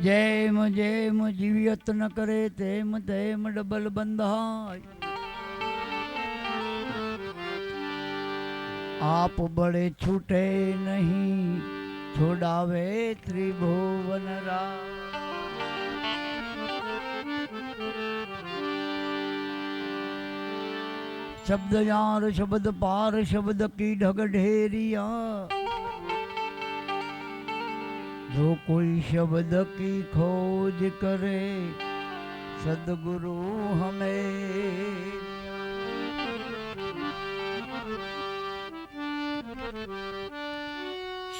જેમ જેમ જીવ યત્ન કરે તેમ તેમ ડબલ બંધાય આપ બળે છૂટે નહીં છોડાવે ત્રિભુવન રા શબ્દ યાર શબ્દ પાર શબ્દ કી ઢગ ઢેરિયા जो कोई शब्द की खोज करे, सदगुरु हमें।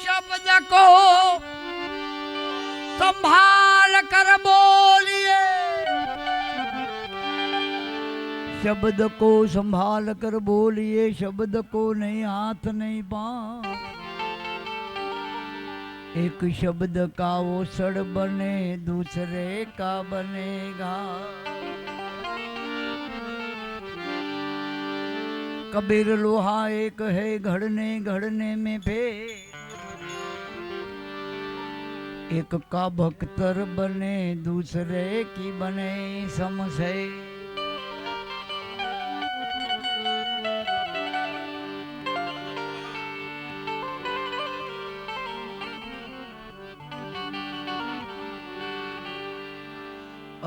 शब्द को संभाल कर बोलिए। शब्द को संभाल कर बोलिए, शब्द को नहीं, हाथ नहीं पा एक शब्द का वो सड़ बने, दूसरे का बनेगा। कबीर लोहा एक है घड़ने घड़ने में फे एक का भक्तर बने, दूसरे की बने, समझे।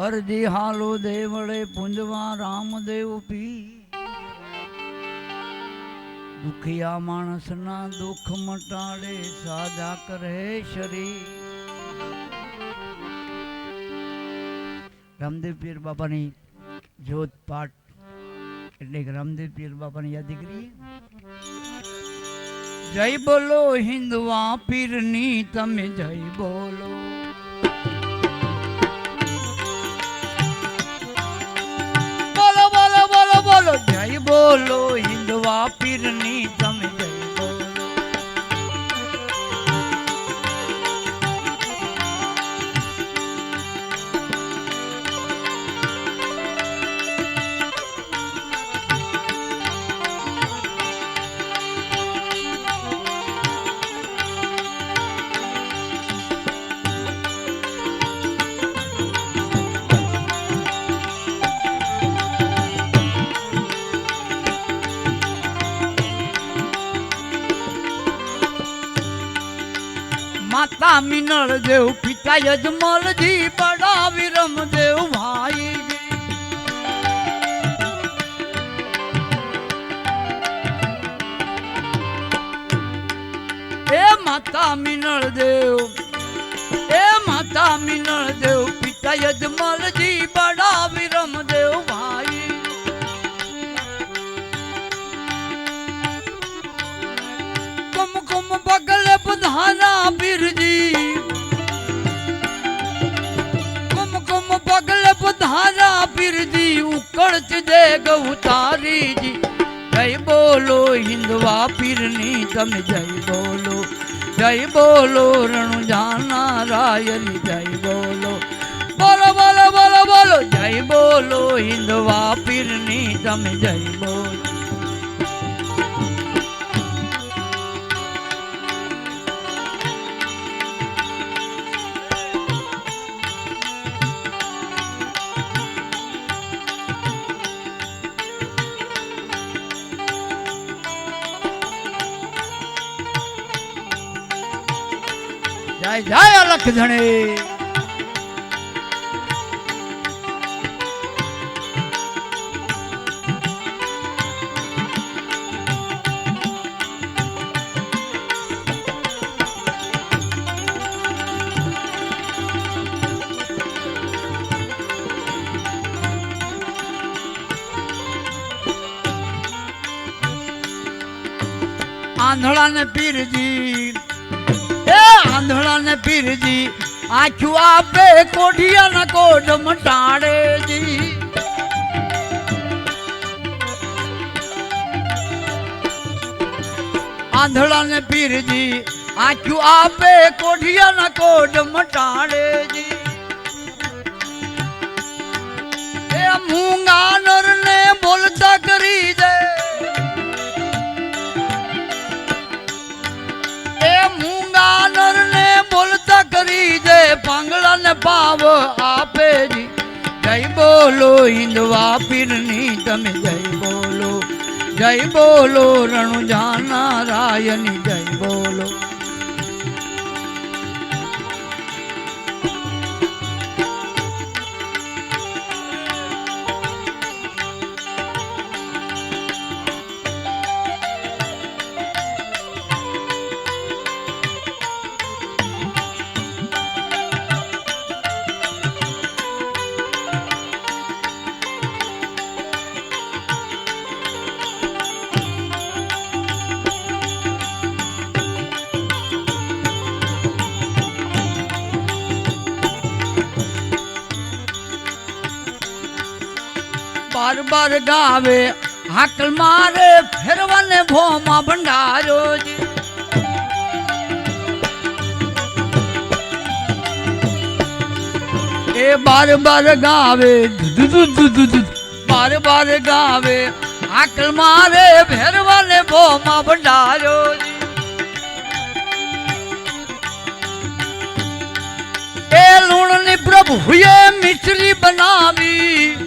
અરજી હાલો દેવળે પૂંજવા રામદેવ પી. દુખિયા માણસના દુઃખ મટાડે, સાજા કરે શરી રામદેવ પીર બાપાની જોત પાઠ, એટલે કે રામદેવ પીર બાપાની યાદ કરીએ. જય બોલો હિન્દવા પીરની, તમે જય બોલો. બોલો માતા મિનળ દેવ પિતા યજમલજી બડા વિરમ દેવ ભાઈ એ માતા મિનળ દેવ એ માતા મિનળ દેવ પિતા યજમલજી બડા પીરજી ઉકળત દે ગૌતારીજી. જય બોલો હિન્દવા પીરની તમે જય બોલો. જય બોલો રણુજાના રાયની જય બોલો. બોલો બોલો બોલો બોલો. જય બોલો હિન્દવા પીરની તમે જય બોલો. જય જય અલખ ધણે આંધળા ને પીરજી આંધળા ને પીરજી આખું આપે કોઢિયા ના કોઢ મટાડે જી આંધળા ને પીરજી આખું આપે કોઢિયા ના કોઢ મટાડે હિન્દવા પીરની તમે જય બોલો જય બોલો રણુ રાયની જય બોલો. बर गावे हकल मारे फिरवन भोमा भंडारो जी। ए बार बार गावे बार बार गावे हकल मारे, फिर वने भोमा भंडारो जी। ए लूण ने प्रभु ये मिश्री बनावी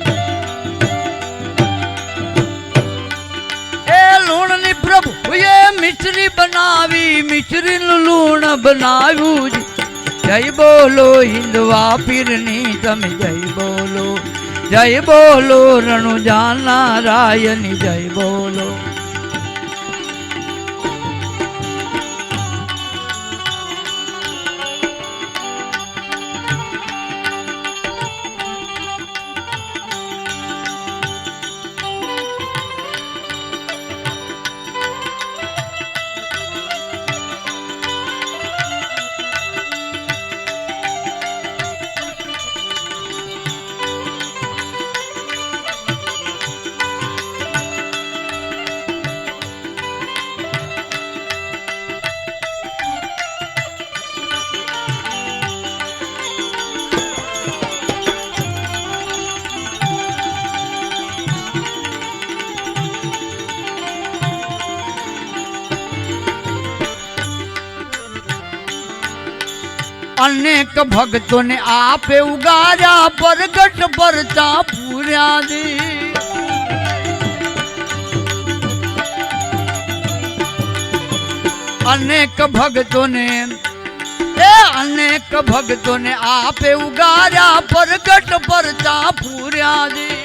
મિશ્રી બનાવી, મિશ્રીનું લૂણ બનાવ્યું જ જય બોલો હિન્દવા પીરની તમે જય બોલો. જય બોલો રણુજાના રાયની જય બોલો. અનેક ભક્તોને આપે ઉગાર્યા, પરગટ પરચા પૂર્યા દી. અનેક ભક્તોને, એ અનેક ભક્તોને આપે ઉગાર્યા, પરગટ પરચા પૂર્યા દી.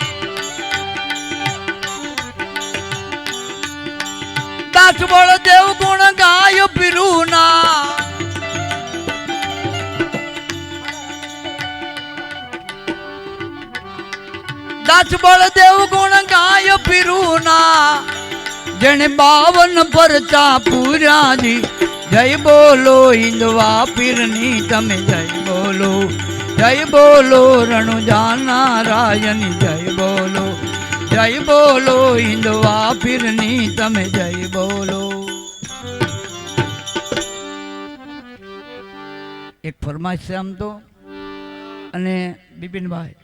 દાસ બળ દેવ ગુણ ગાય પીરુના દાસ બળદેવ ગુણ ગાય પીરુના. જેણે બાવન પરચા પૂર્યા જી જય બોલો હિન્દવા પીરની, તમે જય બોલો. જય બોલો રણુજાના રાયની, જય બોલો. જય બોલો હિન્દવા પીરની, તમે જય બોલો. એક ફરમાઈશ છે આમ તો. અને બિપિનભાઈ